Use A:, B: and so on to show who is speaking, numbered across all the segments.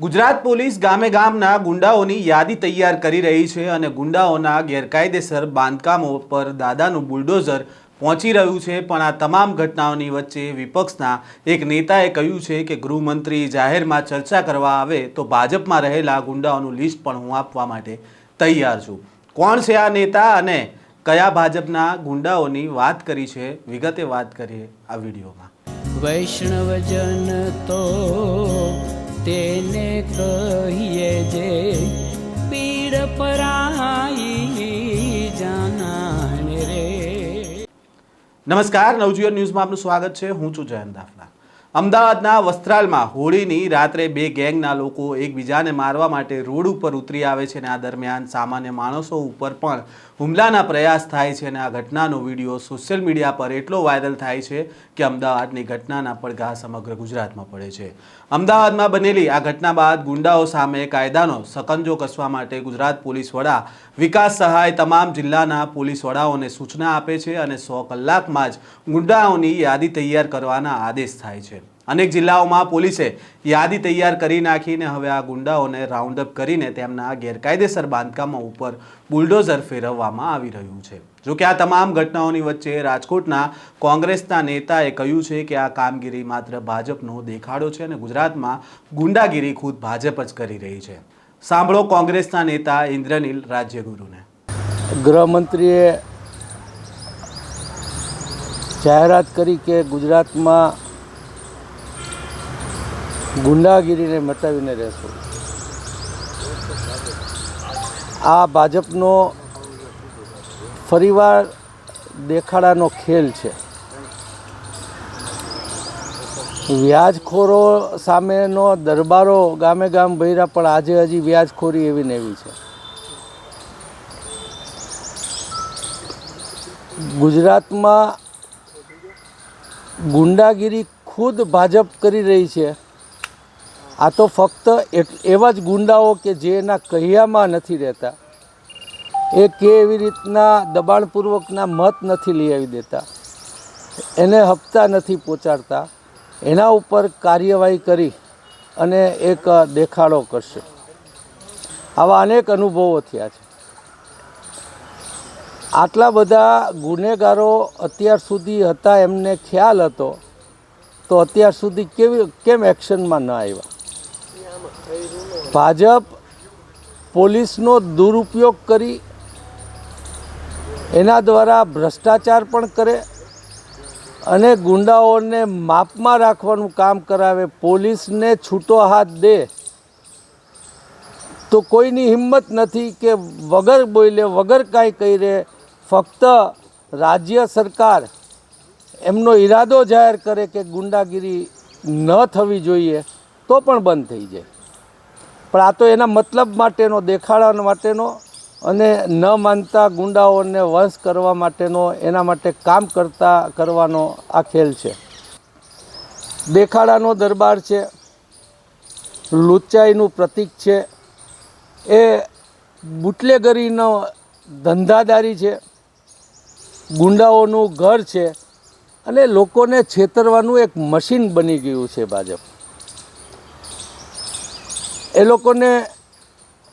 A: Gujarat police ગામે ગામના ગુંડાઓની યાદી તૈયાર કરી રહી છે અને ગુંડાઓના ગેરકાયદેસર બાંધકામો પર દાદાનું બુલડોઝર પહોંચી રહ્યું છે, પણ આ તમામ ઘટનાઓની વચ્ચે વિપક્ષના એક નેતાએ કહ્યું છે કે ગૃહમંત્રી જાહેરમાં ચર્ચા કરવા આવે તો ભાજપમાં રહેલા ગુંડાઓનું લિસ્ટ પણ હું આપવા માટે તૈયાર છું. કોણ છે આ નેતા અને કયા ભાજપના ગુંડાઓની વાત કરી છે? વિગતે વાત કરીએ આ વિડીયોમાં.
B: વૈષ્ણવજન તો તેને કહીએ જે પીડ પરાઈ જાનાને રે.
A: નમસ્કાર, નવજીવન ન્યૂઝમાં આપનું સ્વાગત છે. હું છું જયંત દાફલા અમદાવાદના વસ્ત્રાલમાં હોળીની રાત્રે બે ગેંગના લોકો એકબીજાને મારવા માટે રોડ ઉપર ઉતરી આવે છે અને આ દરમિયાન સામાન્ય માણસો ઉપર પણ હુમલાના પ્રયાસ થાય છે અને આ ઘટનાનો વીડિયો સોશિયલ મીડિયા પર એટલો વાયરલ થાય છે કે અમદાવાદની ઘટનાના પડઘા સમગ્ર ગુજરાતમાં પડે છે. અમદાવાદમાં બનેલી આ ઘટના બાદ ગુંડાઓ સામે કાયદાનો સકંજો કસવા માટે ગુજરાત પોલીસ વડા વિકાસ સહાય તમામ જિલ્લાના પોલીસ વડાઓને સૂચના આપે છે અને સો કલાકમાં જ ગુંડાઓની યાદી તૈયાર કરવાના આદેશ થાય છે. અનેક જિલ્લાઓમાં પોલીસે યાદી તૈયાર કરી નાખીને હવે આ ગુંડાઓને રાઉન્ડ અપ કરીને તેમના ગેરકાયદેસર બાંધકામો ઉપર બુલડોઝર ફેરવવામાં આવી રહ્યું છે. જો કે આ તમામ ઘટનાઓની વચ્ચે રાજકોટના કોંગ્રેસના નેતાએ કહ્યું છે કે આ કામગીરી માત્ર ભાજપનો દેખાડો છે અને ગુજરાતમાં ગુંડાગીરી ખુદ ભાજપ જ કરી રહી છે. સાંભળો કોંગ્રેસના નેતા ઇન્દ્રનીલ રાજ્યગુરુને.
C: ગૃહમંત્રીએ જાહેરાત કરી કે ગુજરાતમાં ગુંડાગીરીને મટાવીને રહેશું. આ ભાજપનો ફરીવાર દેખાડાનો ખેલ છે. વ્યાજખોરો સામેનો દરબારો ગામે ગામ ભર્યા, પણ આજે હજી વ્યાજખોરી એવી ને એવી છે. ગુજરાતમાં ગુંડાગીરી ખુદ ભાજપ કરી રહી છે. આ તો ફક્ત એવા જ ગુંડાઓ કે જે એના કહ્યામાં નથી રહેતા. એ કે એવી રીતના દબાણપૂર્વકના મત નથી લઈ આવી દેતા. એને હપ્તા નથી પહોંચાડતા. એના ઉપર કાર્યવાહી કરી અને એક દેખાડો કરશે. આવા અનેક અનુભવો થયા છે. આટલા બધા ગુનેગારો અત્યાર સુધી હતા એમને ખ્યાલ હતો. તો અત્યાર સુધી કેવી, કેમ એક્શનમાં ન આવ્યા? ભાજપ પોલીસનો દુરુપયોગ કરી એના દ્વારા ભ્રષ્ટાચાર પણ કરે અને ગુંડાઓને માપમાં રાખવાનું કામ કરાવે, પોલીસને છૂટો હાથ દે, તો કોઈની હિંમત નથી કે વગર બોલે, વગર કાંઈ કહી રહે ફક્ત રાજ્ય સરકાર એમનો ઈરાદો જાહેર કરે કે ગુંડાગીરી ન થવી જોઈએ, તો પણ બંધ થઈ જાય. પણ આ તો એના મતલબ માટેનો દેખાડા માટેનો અને ન માનતા ગુંડાઓને વંશ કરવા માટેનો, એના માટે કામ કરતા, કરવાનો આ ખેલ છે. દેખાડાનો દરબાર છે લુચાઈનું પ્રતીક છે, એ બુટલેગરીનો ધંધાદારી છે, ગુંડાઓનું ઘર છે અને લોકોને છેતરવાનું એક મશીન બની ગયું છે ભાજપ. એ લોકોને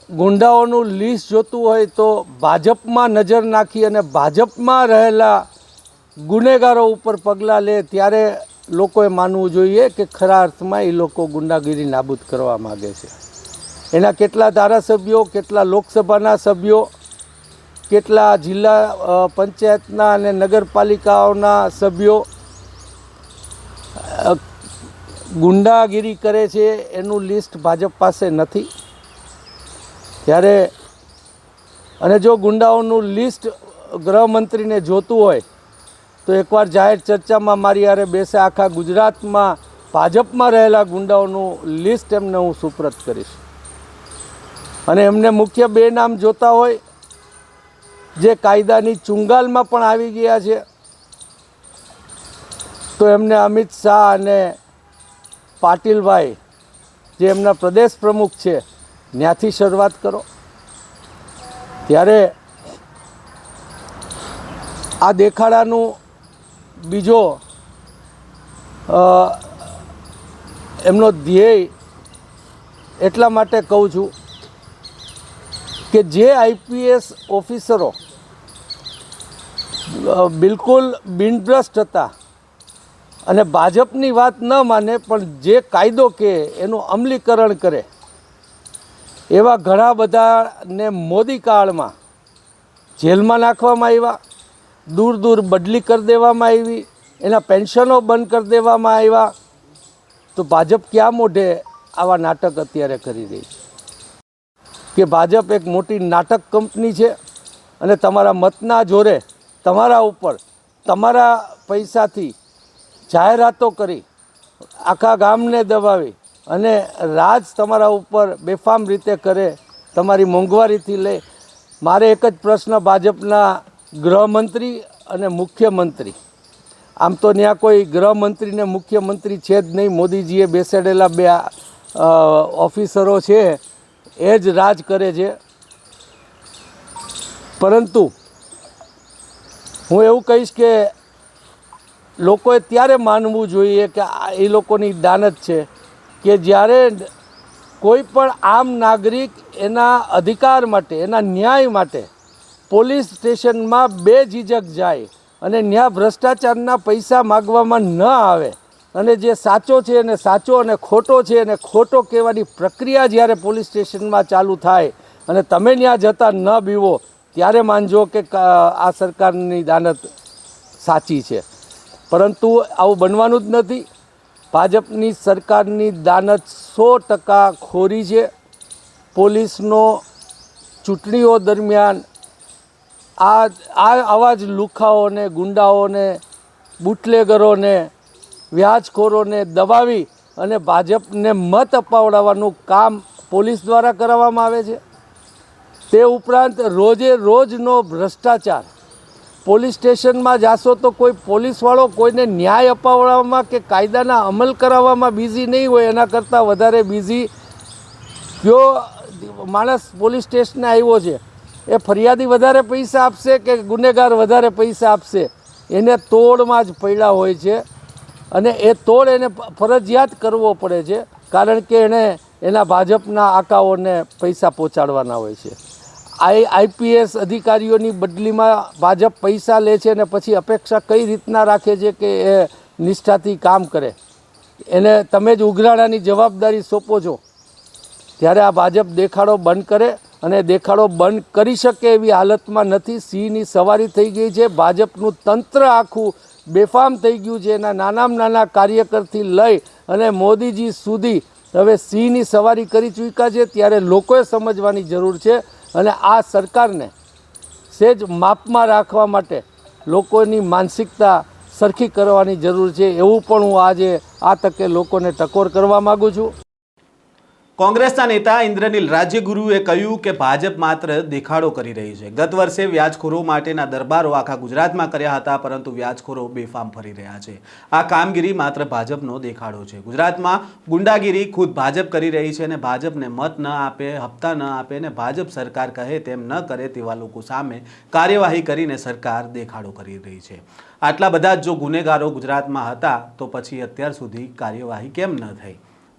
C: ગુંડાઓનું લિસ્ટ જોતું હોય તો ભાજપમાં નજર નાખી અને ભાજપમાં રહેલા ગુનેગારો ઉપર પગલાં લે ત્યારે લોકોએ માનવું જોઈએ કે ખરા અર્થમાં એ લોકો ગુંડાગીરી નાબૂદ કરવા માગે છે. એના કેટલા ધારાસભ્યો, કેટલા લોકસભાના સભ્યો, કેટલા જિલ્લા પંચાયતના અને નગરપાલિકાઓના સભ્યો ગુંડાગીરી કરે છે એનું લિસ્ટ ભાજપ પાસે નથી. ત્યારે અને જો ગુંડાઓનું લિસ્ટ ગૃહમંત્રીને જોતું હોય, તો એકવાર જાહેર ચર્ચામાં મારી હારે બેસે આખા ગુજરાતમાં ભાજપમાં રહેલા ગુંડાઓનું લિસ્ટ એમને હું સુપ્રત કરીશ. અને એમને મુખ્ય બે નામ જોતા હોય, જે કાયદાની ચુંગાલમાં પણ આવી ગયા છે, તો એમને અમિત શાહ અને પાટીલભાઈ, જે એમના પ્રદેશ પ્રમુખ છે ત્યાંથી શરૂઆત કરો. ત્યારે આ દેખાડાનું બીજો એમનો ધ્યેય એટલા માટે કહું છું કે જે આઈપીએસ ઓફિસરો બિલકુલ બિનભ્રષ્ટ હતા અને ભાજપની વાત ન માને, પણ જે કાયદો કે એનું અમલીકરણ કરે, એવા ઘણા બધાને મોદી કાળમાં જેલમાં નાખવામાં આવ્યા, દૂર દૂર બદલી કરી દેવામાં આવી, એના પેન્શનો બંધ કરી દેવામાં આવ્યા. તો ભાજપ ક્યાં મોઢે આવા નાટક અત્યારે કરી રહી છે? કે ભાજપ એક મોટી નાટક કંપની છે અને તમારા મતના જોરે તમારા ઉપર તમારા પૈસાથી જાહેરાતો કરી, આખા ગામને દબાવી અને રાજ તમારા ઉપર બેફામ રીતે કરે, તમારી મોંઘવારીથી લઈ મારે એક જ પ્રશ્ન ભાજપના ગૃહમંત્રી અને મુખ્યમંત્રી. આમ તો ત્યાં કોઈ ગૃહમંત્રી ને મુખ્યમંત્રી છે જ નહીં, મોદીજીએ બેસાડેલા બે ઓફિસરો છે, એ જ રાજ કરે છે. પરંતુ હું એવું કહીશ કે લોકોએ ત્યારે માનવું જોઈએ કે આ એ લોકોની દાનત છે કે જ્યારે કોઈ પણ આમ નાગરિક એના અધિકાર માટે, એના ન્યાય માટે પોલીસ સ્ટેશનમાં બે ઝીઝક જાય અને ત્યાં ભ્રષ્ટાચારના પૈસા માગવામાં ન આવે અને જે સાચો છે એને સાચો અને ખોટો છે એને ખોટો કહેવાની પ્રક્રિયા જ્યારે પોલીસ સ્ટેશનમાં ચાલુ થાય અને તમે ત્યાં જતા ન બીવો, ત્યારે માનજો કે આ સરકારની દાનત સાચી છે. પરંતુ આવું બનવાનું જ નથી. ભાજપની સરકારની દાનત સો ટકા ખોરી છે. પોલીસનો ચૂંટણીઓ દરમિયાન આ આ આવા જ લુખાઓને, ગુંડાઓને, બુટલેગરોને, વ્યાજખોરોને દબાવી અને ભાજપને મત અપાવડાવવાનું કામ પોલીસ દ્વારા કરાવવામાં આવે છે. તે ઉપરાંત રોજે રોજનો ભ્રષ્ટાચાર પોલીસ સ્ટેશનમાં જાશો તો કોઈ પોલીસવાળો કોઈને ન્યાય અપાવવામાં કે કાયદાના અમલ કરાવવામાં બિઝી નહીં હોય, એના કરતાં વધારે બિઝી કયો માણસ પોલીસ સ્ટેશને આવ્યો છે. એ ફરિયાદી વધારે પૈસા આપશે કે ગુનેગાર વધારે પૈસા આપશે? એને તોડમાં જ પડ્યા હોય છે અને એ તોડ એને ફરજિયાત કરવો પડે છે, કારણ કે એણે એના ભાજપના આકાઓને પૈસા પહોંચાડવાના હોય છે. આઈ આઈપીએસ અધિકારીઓની બદલીમાં ભાજપ પૈસા લે છે અને પછી અપેક્ષા કઈ રીતના રાખે છે કે એ નિષ્ઠાથી કામ કરે? એને તમે જ ઉઘરાણાની જવાબદારી સોંપો છો. ત્યારે આ ભાજપ દેખાડો બંધ કરે અને દેખાડો બંધ કરી શકે એવી હાલતમાં નથી. સિંહની સવારી થઈ ગઈ છે. ભાજપનું તંત્ર આખું બેફામ થઈ ગયું છે. એના નાનામાં નાના કાર્યકરથી લઈ અને મોદીજી સુધી હવે સિંહની સવારી કરી ચૂક્યા છે. ત્યારે લોકોએ સમજવાની જરૂર છે અને આ સરકારને સેજ માપમાં રાખવા માટે લોકોની માનસિકતા સરખી કરવાની જરૂર છે. એવું પણ હું આજે આ તકે લોકોને ટકોર કરવા માગું છું.
A: કોંગ્રેસના નેતા ઇન્દ્રનીલ રાજ્યગુરુએ કહ્યું કે ભાજપ માત્ર દેખાડો કરી રહી છે. ગત વર્ષે વ્યાજખોરો માટેના દરબારો આખા ગુજરાતમાં કર્યા હતા, પરંતુ વ્યાજખોરો બેફામ ફરી રહ્યા છે. આ કામગીરી માત્ર ભાજપનો દેખાડો છે. ગુજરાતમાં ગુંડાગીરી ખુદ ભાજપ કરી રહી છે અને ભાજપને મત ન આપે, હપ્તા ન આપે અને ભાજપ સરકાર કહે તેમ ન કરે તેવા લોકો સામે કાર્યવાહી કરીને સરકાર દેખાડો કરી રહી છે. આટલા બધા જો ગુનેગારો ગુજરાતમાં હતા, તો પછી અત્યાર સુધી કાર્યવાહી કેમ ન થઈ?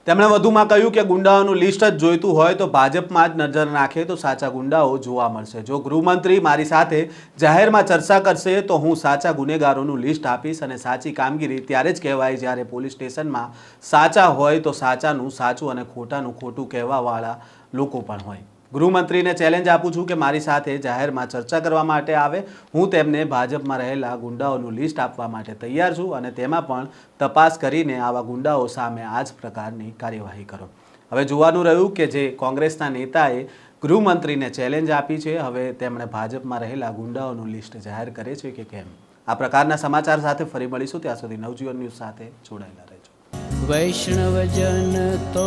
A: તેમણે વધુમાં કહ્યું કે ગુંડાઓનું લિસ્ટ જ જોઈતું હોય તો ભાજપમાં જ નજર નાખે તો સાચા ગુંડાઓ જોવા મળશે. જો ગૃહમંત્રી મારી સાથે જાહેરમાં ચર્ચા કરશે તો હું સાચા ગુનેગારોનું લિસ્ટ આપીશ અને સાચી કામગીરી ત્યારે જ કહેવાય જ્યારે પોલીસ સ્ટેશનમાં સાચા હોય તો સાચાનું, સાચું અને ખોટાનું ખોટું કહેવાવાળા લોકો પણ હોય. ગૃહમંત્રીને ચેલેન્જ આપું છું કે મારી સાથે જાહેરમાં ચર્ચા કરવા માટે આવે. હું તેમને ભાજપમાં રહેલા ગુંડાઓનું લિસ્ટ આપવા માટે તૈયાર છું અને તેમાં પણ તપાસ કરીને આવા ગુંડાઓ સામે આ જ પ્રકારની કાર્યવાહી કરો. હવે જોવાનું રહ્યું કે જે કોંગ્રેસના નેતાએ ગૃહમંત્રીને ચેલેન્જ આપી છે, હવે તેમણે ભાજપમાં રહેલા ગુંડાઓનું લિસ્ટ જાહેર કરે છે કે કેમ? આ પ્રકારના સમાચાર સાથે ફરી મળીશું. ત્યાં સુધી નવજીવન ન્યૂઝ સાથે જોડાયેલા રહેજો.
B: વૈષ્ણવજન તો